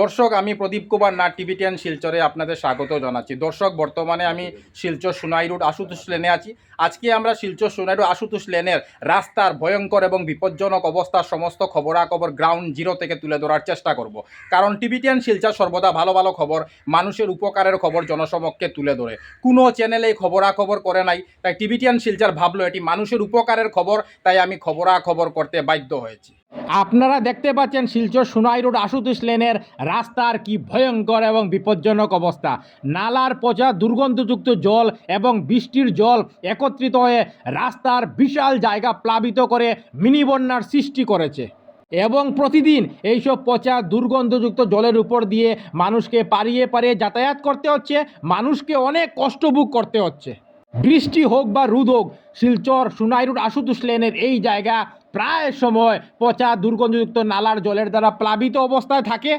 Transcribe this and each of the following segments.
দর্শক, আমি প্রদীপ কুমার না টিভি টেন শিলচরে আপনাদের স্বাগত জানাচ্ছি। দর্শক, বর্তমানে আমি শিলচর সোনাই রোড, আশুতোষ লেনে আছি। আজকে আমরা শিলচর সোনাই রোড, আশুতোষ লেনের রাস্তার ভয়ঙ্কর এবং বিপজ্জনক অবস্থার সমস্ত খবরাখবর গ্রাউন্ড জিরো থেকে তুলে ধরার চেষ্টা করব। কারণ টিভি টেন শিলচর সর্বদা ভালো ভালো খবর, মানুষের উপকারের খবর জনসমক্ষে তুলে ধরে। কোনো চ্যানেলে খবরাখবর করে নাই, তাই টিভি টেন শিলচর ভাবলো এটি মানুষের উপকারের খবর, তাই আমি খবরাখবর করতে বাধ্য হয়েছি। আপনারা দেখতে পাচ্ছেন শিলচর সোনাই রোড আশুতোষ লেনের রাস্তার কি ভয়ঙ্কর এবং বিপজ্জনক অবস্থা। নালার পচা, দুর্গন্ধযুক্ত জল এবং বৃষ্টির জল একত্রিত হয়ে রাস্তার বিশাল জায়গা প্লাবিত করে মিনি বন্যার সৃষ্টি করেছে। এবং প্রতিদিন এইসব পচা, দুর্গন্ধযুক্ত জলের উপর দিয়ে মানুষকে পারিয়ে পারিয়ে যাতায়াত করতে হচ্ছে। মানুষকে অনেক কষ্ট ভোগ করতে হচ্ছে। বৃষ্টি হোক বা রোদ হোক, শিলচর সুনাইরুড আশুতোষ লেনের এই জায়গা প্রায় সময় পচা, দুর্গন্ধযুক্ত নালার জলের দ্বারা প্লাবিত অবস্থায় থাকে।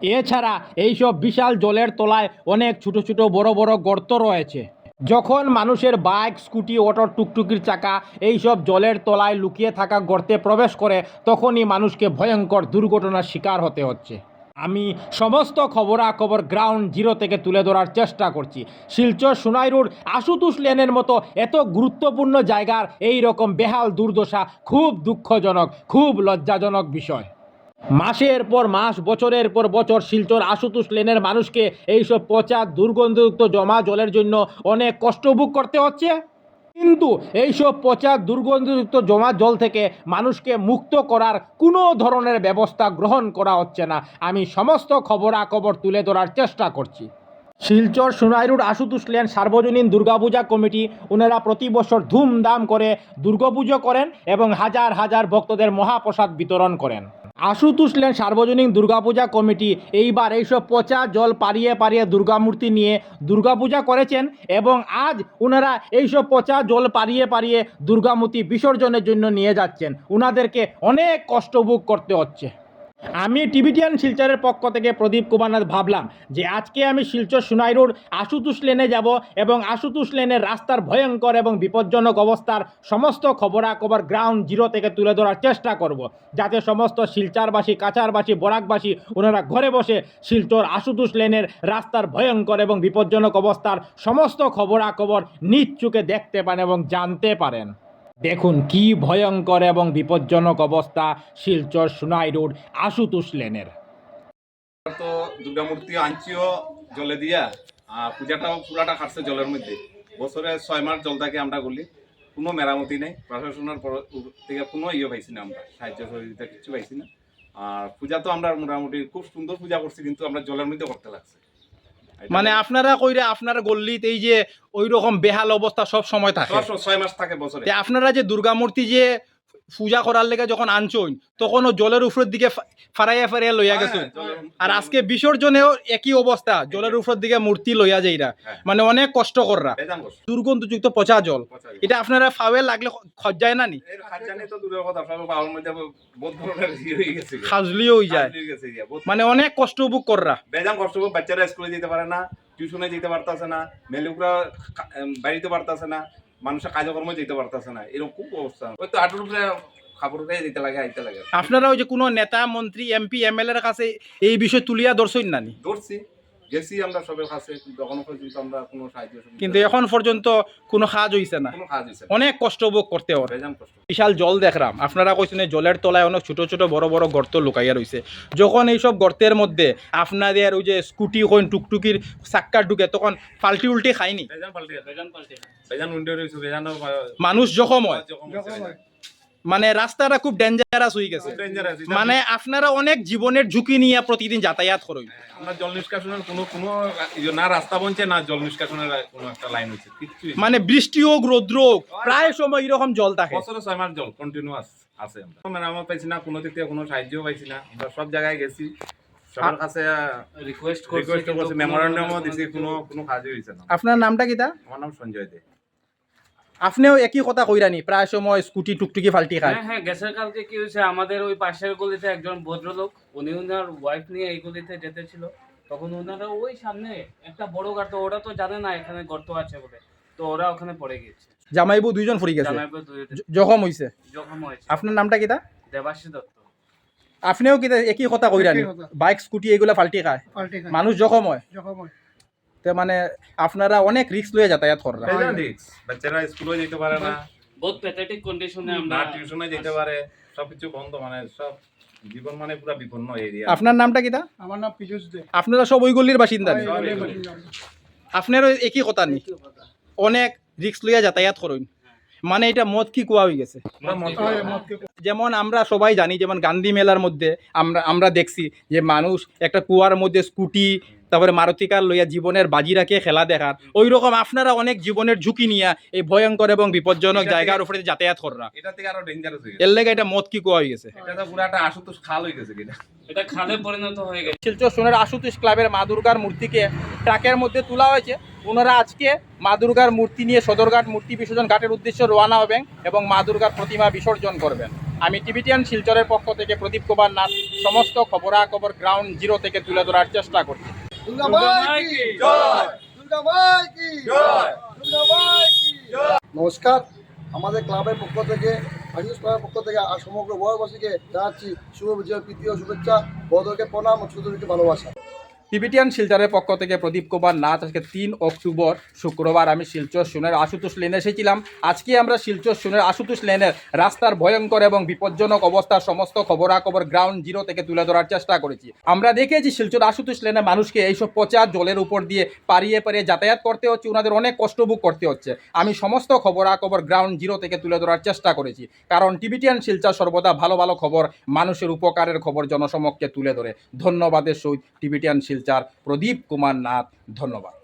এছাড়া এইসব বিশাল জলের তলায় অনেক ছোট ছোট বড় বড় গর্ত রয়েছে। যখন মানুষের বাইক, স্কুটি অটোর টুকটুকির চাকা এইসব জলের তলায় লুকিয়ে থাকা গর্তে প্রবেশ করে, তখনই মানুষকে ভয়ঙ্কর দুর্ঘটনার শিকার হতে হচ্ছে। আমি সমস্ত খবরাখবর গ্রাউন্ড জিরো থেকে তুলে ধরার চেষ্টা করছি। শিলচর সোনাই আশুতোষ লেনের মতো এত গুরুত্বপূর্ণ জায়গার এই রকম বেহাল দুর্দশা খুব দুঃখজনক, খুব লজ্জাজনক বিষয়। মাসের পর মাস, বছরের পর বছর শিলচর আশুতোষ লেনের মানুষকে এইসব পচা, দুর্গন্ধযুক্ত জমা জলের জন্য অনেক কষ্ট ভোগ করতে হচ্ছে। কিন্তু এইসব পচা দুর্গন্ধযুক্ত জমা জল থেকে মানুষকে মুক্ত করার কোনো ধরনের ব্যবস্থা গ্রহণ করা হচ্ছে না। আমি সমস্ত খবরাখবর তুলে ধরার চেষ্টা করছি। শিলচর সোনাইরুড আশুতোষ লেন সার্বজনীন দুর্গাপূজা কমিটি ওনারা প্রতি বছর ধুমধাম করে দুর্গাপুজো করেন এবং হাজার হাজার ভক্তদের মহাপ্রসাদ বিতরণ করেন। আশুতোষ লেন সার্বজনীন দুর্গাপূজা কমিটি। এইবার এইসব পচা জল পারিয়ে পারিয়ে দুর্গামূর্তি নিয়ে দুর্গাপূজা করেছেন এবং আজ ওনারা এইসব পচা জল পারিয়ে পারিয়ে দুর্গামূর্তি বিসর্জনের জন্য নিয়ে যাচ্ছেন। ওনাদেরকে অনেক কষ্ট ভোগ করতে হচ্ছে। আমি টিভিটিয়ান শিলচরের পক্ষ থেকে প্রদীপ কুমারনাথ ভাবলাম যে আজকে আমি শিলচর সুনাই রোড আশুতোষ লেনে যাব এবং আশুতোষ লেনের রাস্তার ভয়ঙ্কর এবং বিপজ্জনক অবস্থার সমস্ত খবরাখবর গ্রাউন্ড জিরো থেকে তুলে ধরার চেষ্টা করব। যাতে সমস্ত শিলচারবাসী, কাছারবাসী, বরাকবাসী ওনারা ঘরে বসে শিলচর আশুতোষ লেনের রাস্তার ভয়ঙ্কর এবং বিপজ্জনক অবস্থার সমস্ত খবরাখবর নিজ চোখে দেখতে পান এবং জানতে পারেন। দেখুন কি ভয়ঙ্কর এবং বিপজ্জনক অবস্থা শিলচর সুনাই রোড আশুতোষ লেনের। তো দুর্গা মূর্তি আনছিও জলে দিয়া, আর পূজাটাও পুরাটা খাটছে জলের মধ্যে। বছরে ছয় মাস জল থাকে আমরা বলি কোনো মেরামতি নেই। প্রশাসনের পর- থেকে কোনো ইয়ে পাইছি না আমরা, সাহায্য সহযোগিতা কিছু পাইছি না। আর পূজা তো আমরা মোটামুটি খুব সুন্দর পূজা করছি, কিন্তু আমরা জলের মধ্যে করতে লাগছে। মানে আপনারা কইরা আপনারা গল্লিতে এই যে ওই রকম বেহাল অবস্থা সব সময় থাকে। ছয় মাস থাকে বছরে। আপনারা যে দুর্গা মূর্তি যে পূজা করার লেগে যখন আনছইন তখন ও জলের উপরের দিকে ফারাইয়া ফারাইয়া লইয়া হ্যাঁ, গেছে আর আজকে বিসর্জনেও একই অবস্থা জলের উপরের দিকে মূর্তি লইয়া যাইরা। হ্যাঁ। মানে অনেক কষ্ট কররা। দুর্গন্ধযুক্ত পচা জল। এটা আপনারা ফাওয়ে লাগলে খজ্জায় না নি? খাজলিও হয়ে যায়। মানে অনেক কষ্ট উপভোগ কররা। বেজাম কষ্ট করে বাচ্চারা স্কুলে যেতে পারে না টিউশনে যেতে পারতেছে না মেলুকরা বাড়িতে পারতেছে না। মানুষের কাজকর্ম যেতে পারতেছে না। এরকম খুব অবস্থা। ওই তো আটুর উপরে দিতে লাগে আইতে লাগে। আপনারা ওই যে কোনো নেতা মন্ত্রী এমপি এমএলএর এর কাছে এই বিষয় তুলিয়া ধরছেন নানি? ধরছি। গেছি আমরা সবের কাছে কিন্তু এখনও পর্যন্ত আমরা কোনো সাহায্য কিন্তু এখন পর্যন্ত কোনো কাজ হইছে না। কোনো কাজ হয়েছে না। অনেক কষ্ট ভোগ করতে হবে। বিশাল জল দেখলাম। আপনারা কইছেন জলের তলায় অনেক ছোট ছোট বড় বড় গর্ত লুকাইয়া রয়েছে যখন এইসব গর্তের মধ্যে আপনাদের ওই যে স্কুটি কইন টুকটুকির চাক্কা ঢুকে তখন পাল্টি উল্টি খায়নি বেজান পাল্টে বেজান পাল্টে বেজান উইন্ডো রয়েছে বেজান মানুষ জখম হয়। মানে রাস্তাটা খুব ডেঞ্জারাস হয়ে গেছে। মানে আপনারা অনেক জীবনের ঝুঁকি নিয়ে প্রতিদিন যাতায়াত করেন। আমরা জল নিষ্কাশনের কোনো কোনো ইয়ে না রাস্তা বনছে না জল নিষ্কাশনের কোনো একটা লাইন হচ্ছে। মানে বৃষ্টি হোক রৌদ্র হোক প্রায় সময় এরকম জল থাকে। বছরে ছয় মাস জল কন্টিনিউয়াস আছে মেরামত পাইছি না কোনো দিক থেকে কোনো সাহায্য পাইছি না। আমরা সব জায়গায় গেছি। সবার কাছে রিকোয়েস্ট রিকোয়েস্ট করছি মেমোরান্ডামও দিছি কোনো কোনো কাজই হয়েছে না। আপনার নামটা কি কিতা? আমার নাম সঞ্জয় দে। আপনিও একই কথা কইরানি প্রায় সময় স্কুটি টুকটুকি ফাল্টি খায়। হ্যাঁ হ্যাঁ গ্যাসের কালকে কি হয়েছে আমাদের ওই পাশের গলিতে একজন ভদ্রলোক উনি ওনার ওয়াইফ নিয়ে এই গলিতে যেতেছিল তখন ওনারা ওই সামনে একটা বড় গর্ত ওরা তো জানে না এখানে গর্ত আছে বলে তো ওরা ওখানে পড়ে গেছে জামাইবু দুইজন ফুরি গেছে। জানাইবো দুই জ- জখম হইছে। জখম হয়েছে। আপনার নামটা কিতা দেবাশী দত্ত। আপনিও কি একই কথা কইরানি। বাইক স্কুটি এগুলা পাল্টি খায়। মানুষ জখম হয়। যখন হয়। তো মানে আপনারা অনেক রিস্ক লয়ে যাতায়াত করেন বাচ্চারা স্কুলে যেতে পারে না। বহুত প্যাথেটিক কন্ডিশনে আমরা টিউশনে যেতে পারে সব কিছু বন্ধ মানে সব জীবন মানে পুরো বিপন্ন এরিয়া আপনার নামটা কিটা আমার নাম পীযুষ দে। আপনারা সব ওই বাসিন্দা নি? আমি গলির বাসিন্দা। আপনারও একই কথা নি অনেক রিস্ক লইয়া যাতায়াত করুন। মানে এটা মদ কি কুয়া হয়ে গেছে? মন হয়, মদকে যেমন আমরা সবাই জানি যেমন গান্ধী মেলার মধ্যে আমরা আমরা দেখছি যে মানুষ একটা কুয়ার মধ্যে স্কুটি তারপরে মারুতি কার লইয়া জীবনের বাজি রাখে খেলা দেখার। ওই রকম আপনারা অনেক জীবনের ঝুঁকি নিয়ে এই ভয়ঙ্কর এবং বিপজ্জনক জায়গার উপরে যাতায়াত করা এটা থেকে আরও ডেঞ্জারাস হয়ে গেছে। এর লেগে এটা মদ কি কোয়া হয়ে গেছে। এটা তো পুরো একটা আশুতোষ খাল হয়ে গেছে কিনা। এটা খালে পরিণত হয়ে গেছে। শিলচর সোনের আশুতোষ ক্লাবের মা দুর্গার মূর্তিকে ট্রাকের মধ্যে তোলা হয়েছে। ওনারা আজকে মা দুর্গার মূর্তি নিয়ে সদরঘাট মূর্তি বিসর্জন ঘাটের উদ্দেশ্যে রওনা হবেন এবং মা দুর্গার প্রতিমা বিসর্জন করবেন। আমি টিভিটিয়ান শিলচরের পক্ষ থেকে প্রদীপ কুমার নাথ সমস্ত খবরাখবর গ্রাউন্ড জিরো থেকে তুলে ধরার চেষ্টা করছি। নমস্কার। আমাদের ক্লাবের পক্ষ থেকে আশিস ক্লাবের পক্ষ থেকে আর সমগ্র বয়বাসীকে জানাচ্ছি শুভ বিজয় প্রীতি ও শুভেচ্ছা। বড়দেরকে প্রণাম ও ছোটদেরকে ভালোবাসা। টিবিটিয়ান শিলচরের পক্ষ থেকে প্রদীপ কুমার নাথ, আজকে তিন অক্টোবর শুক্রবার আমি শিলচর সোনের আশুতোষ লেনে এসেছিলাম। আজকে আমরা শিলচর সোনের আশুতোষ লেনের রাস্তার ভয়ঙ্কর এবং বিপজ্জনক অবস্থার সমস্ত খবরাখবর গ্রাউন্ড জিরো থেকে তুলে ধরার চেষ্টা করেছি। আমরা দেখেছি শিলচর আশুতোষ লেনে মানুষকে এইসব পচা জলের উপর দিয়ে পারিয়ে পারিয়ে যাতায়াত করতে হচ্ছে ওনাদের অনেক কষ্ট ভোগ করতে হচ্ছে। আমি সমস্ত খবরাখবর গ্রাউন্ড জিরো থেকে তুলে ধরার চেষ্টা করেছি, কারণ টিবিটিয়ান শিলচর সর্বদা ভালো ভালো খবর, মানুষের উপকারের খবর জনসমক্ষে তুলে ধরে। ধন্যবাদের সহিত টিবিটিয়ান শিলচার প্রদীপ কুমার নাথ। ধন্যবাদ।